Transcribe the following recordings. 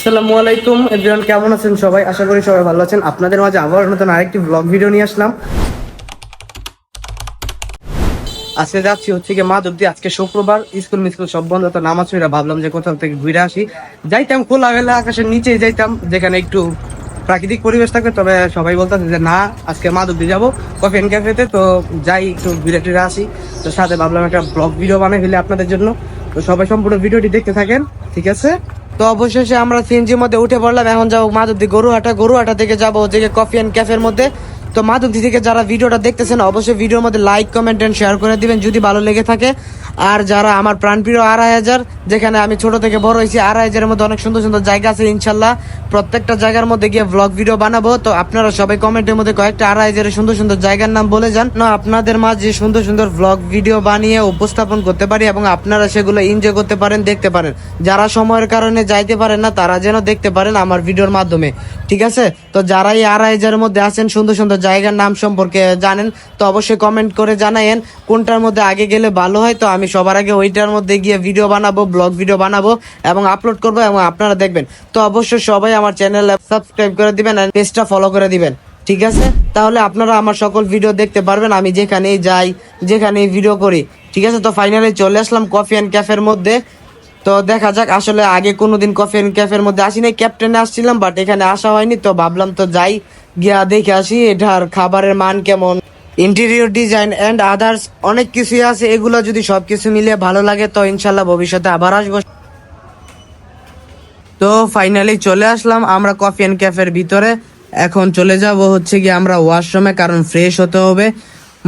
আসসালামু আলাইকুম। এভরিওয়ান, কেমন আছেন সবাই? আশা করি সবাই ভালো আছেন। আপনাদের মাঝে আবার নতুন আরেকটি ব্লগ ভিডিও নিয়ে আসলাম। আজকে যাচ্ছি হচ্ছে কি মাধব দিয়ে আজকে শুক্রবার, স্কুল মিস্কুল সব বন্ধ, তো নামাজ পড়ে ভাবলাম যে কোথাও থেকে ঘুরে আসি। যাইতাম খোলামেলা আকাশের নিচে যাইতাম, যেখানে একটু প্রাকৃতিক পরিবেশ থাকে তবে সবাই বলতেছে যে, না, আজকে মাধব দিয়ে যাব কফি এন্ড ক্যাফেতে তো। যাই, একটু ঘুরে টুরে আসি। তো সাথে ভাবলাম একটা ব্লগ ভিডিও বানাই ফেলে আপনাদের জন্য। তো সবাই সম্পূর্ণ ভিডিওটি দেখতে থাকেন, ঠিক আছে? তো অবশেষে আমরা সিএনজির মধ্যে উঠে পড়লাম, এখন যাব মাধবদি গরুহাটা। গরুহাটা থেকে যাব যে কফি অ্যান্ড ক্যাফের মধ্যে। তো মাধবদি থেকে যারা ভিডিওটা দেখতেছেন, অবশ্যই ভিডিওর মধ্যে লাইক কমেন্ট অ্যান্ড শেয়ার করে দিবেন, যদি ভালো লেগে থাকে। আর যারা আমার প্রাণপ্রিয় আড়াই হাজার যেখানে আমি ছোট থেকে বড় হয়েছি আড়াই হাজারের মধ্যে অনেক সুন্দর সুন্দর জায়গা আছে, ইনশাল্লাহ। প্রত্যেকটা জায়গার মধ্যে গিয়ে ব্লগ ভিডিও বানাবো। তো আপনারা সবাই কমেন্টের মধ্যে কয়েকটা আড়াই হাজারের সুন্দর সুন্দর জায়গার নাম বলে যান। না আপনাদের মাঝে সুন্দর সুন্দর ব্লগ ভিডিও বানিয়ে উপস্থাপন করতে পারি এবং আপনারা সেগুলো এনজয় করতে পারেন, দেখতে পারেন। যারা সময়ের কারণে যাইতে পারেন না, তারা যেন দেখতে পারেন আমার ভিডিওর মাধ্যমে। ঠিক আছে? তো যারা এই আড়াই হাজারের মধ্যে আছেন, সুন্দর সুন্দর জায়গার নাম সম্পর্কে জানেন, তো অবশ্যই কমেন্ট করে জানায়েন। কোনটার মধ্যে আগে গেলে ভালো হয়, তো আমি সবার আগে ওইটার মধ্যে গিয়ে ভিডিও বানাবো ব্লগ ভিডিও বানাবো এবং আপলোড করব এবং আপনারা দেখবেন। তো অবশ্যই সবাই আমার চ্যানেল সাবস্ক্রাইব করে দিবেন আর পেজটা ফলো করে দিবেন। ঠিক আছে? তাহলে আপনারা আমার সকল ভিডিও দেখতে পারবেন, আমি যেখানেই যাই, যেখানেই ভিডিও করি। ঠিক আছে? তো ফাইনালি চলে আসলাম কফি অ্যান্ড ক্যাফের মধ্যে। তো দেখা যাক, আসলে আগে কোনোদিন কফি অ্যান্ড ক্যাফের মধ্যে আসি নাই ক্যাপ্টেনে আসছিলাম বাট এখানে আসা হয়নি, তো ভাবলাম তো যাই, গিয়া দেখে আসি, এটার খাবারের মান কেমন। ইন্টেরিয়র ডিজাইন এন্ড আদার্স অনেক কিছুই আছে। এগুলো যদি সবকিছু মিলিয়ে ভালো লাগে, তো ইনশাল্লাহ ভবিষ্যতে আবার আসব। তো ফাইনালি চলে আসলাম আমরা কফি অ্যান্ড ক্যাফের ভিতরে। এখন চলে যাব হচ্ছে কি আমরা ওয়াশরুমে কারণ ফ্রেশ হতে হবে।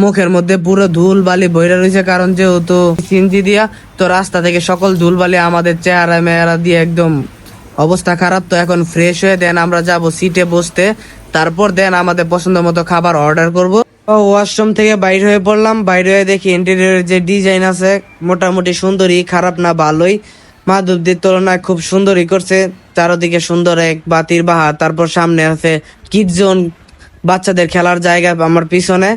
মুখের মধ্যে পুরো ধুল বালি বইরা রয়েছে, কারণ যেহেতু সিনজি দিয়া, তো রাস্তা থেকে সকল ধুল বালি আমাদের চেহারা মেয়ারা দিয়ে একদম অবস্থা খারাপ। তো এখন ফ্রেশ হয়ে দেন, আমরা যাব সিটে বসতে। তারপর দেন আমাদের পছন্দ মতো খাবার অর্ডার করব। ওয়াশরুম থেকে বাইর হয়ে পড়লাম। বাইরে হয়ে দেখি ইন্টেরিয়রের যে ডিজাইন আছে, মোটামুটি সুন্দরই খারাপ না ভালোই। মাধবদের তুলনায় খুব সুন্দরই করছে। চারদিকে সুন্দর এক বাতির বাহার। তারপর সামনে আছে কিড জোন বাচ্চাদের খেলার জায়গা আমার পিছনে।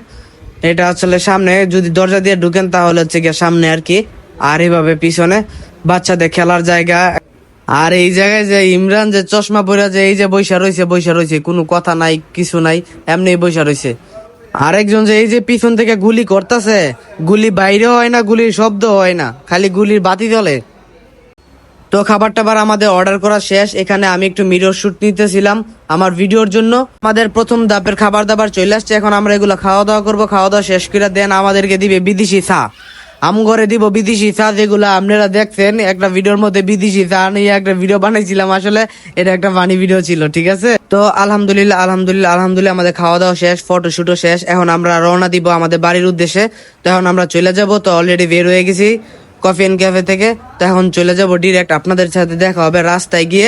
এটা আসলে সামনে, যদি দরজা দিয়ে ঢুকেন তাহলে হচ্ছে গিয়ে সামনে আর কি। আর এইভাবে পিছনে বাচ্চাদের খেলার জায়গা। আর এই জায়গায় যে ইমরান যে চশমা পরে যে এই যে বৈশা রয়েছে বৈশা রয়েছে কোনো কথা নাই, কিছু নাই, এমনি বৈশা রয়েছে আরেকজন যে এই যে পিছন থেকে গুলি করতেছে, গুলি বাইরে হয় না, গুলির শব্দ হয় না, খালি গুলির বাতি জ্বলে। তো খাবার টাবার আমাদের অর্ডার করা শেষ, এখানে আমি একটু মিরর শুট নিতেছিলাম আমার ভিডিওর জন্য। আমাদের প্রথম দাপের খাবার দাবার চলে আসছে, এখন আমরা এগুলো খাওয়া দাওয়া করব, খাওয়া দাওয়া শেষ করে দেন আমাদেরকে দিবে বিদেশি চা। আম ঘরে দিব বিদেশি চা যেগুলো আপনারা দেখছেন। একটা ভিডিওর মধ্যে বিদেশি চা নিয়ে একটা ভিডিও বানাইছিলাম। আসলে এটা একটা ফানি ভিডিও ছিল, ঠিক আছে? তো আলহামদুলিল্লাহ আলহামদুলিল্লাহ আলহামদুলিল্লাহ আমাদের খাওয়া দাওয়া শেষ ফটো শুটও শেষ। এখন আমরা রওনা দিব আমাদের বাড়ির উদ্দেশ্যে। তো এখন আমরা চলে যাব, তো অলরেডি বের হয়ে গেছি কফি এন্ড ক্যাফে থেকে। তো এখন চলে যাব ডিরেক্ট আপনাদের সাথে দেখা হবে রাস্তায় গিয়ে।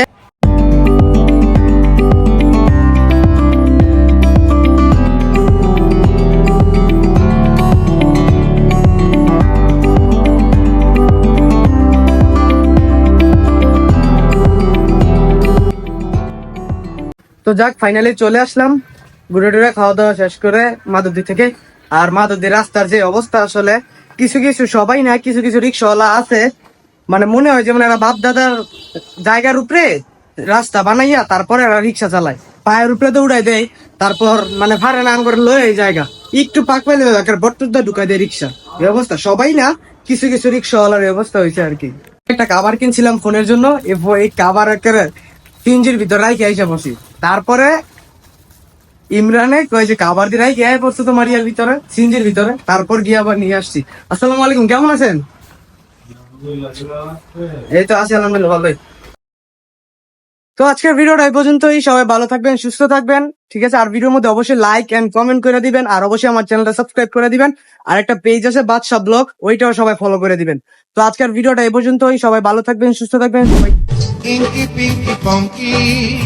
তো যাক ফাইনালি চলে আসলাম। ঘুরে টুরে খাওয়া দাওয়া শেষ করে মাধবদী থেকে। আর মাধবদী রাস্তার যে অবস্থা আসলে, কিছু কিছু সবাই না, কিছু কিছু রিক্সাওয়ালা আছে। মানে মনে হয় যেমন এরা বাপ দাদার জায়গার উপরে রাস্তা বানাইয়া তারপরে এরা রিক্সা চালায়। পায়ের উপরে তো উড়াই দেয়, তারপর মানে ভাড়া না করে লয়ে এই জায়গা। একটু পাক পাইলে বট্টুদা ঢুকাই দেয় রিক্সা। এই অবস্থা, সবাই না, কিছু কিছু রিক্সাওয়ালার এই অবস্থা হয়েছে আর কি। একটা কাবার কিনছিলাম ফোনের জন্য, এই কাবার একেবারে তিনজির ভিতরে রাইখে আইসা বসি। তারপরে ইমরানে কয় যে কাবার দিয়ে রাইখে আয় পড়ছে তোমার ইয়ার ভিতরে, সিনজির ভিতরে, তারপর গিয়ে আবার নিয়ে আসছি। আসসালামু আলাইকুম, কেমন আছেন? এই তো আছি, আলহামদুলিল্লাহ, ভালোই। তো আজকের ভিডিওটা এই পর্যন্তই, সবাই ভালো থাকবেন, সুস্থ থাকবেন, ঠিক আছে? আর ভিডিওর মধ্যে অবশ্যই লাইক এন্ড কমেন্ট করে দিবেন, আর অবশ্যই আমার চ্যানেলটা সাবস্ক্রাইব করে দিবেন। আর একটা পেজ আছে বাদশা ব্লগ ওইটাও সবাই ফলো করে দিবেন। তো আজকের ভিডিওটা এই পর্যন্তই, সবাই ভালো থাকবেন, সুস্থ থাকবেন, সবাই Inky Pinky Funky.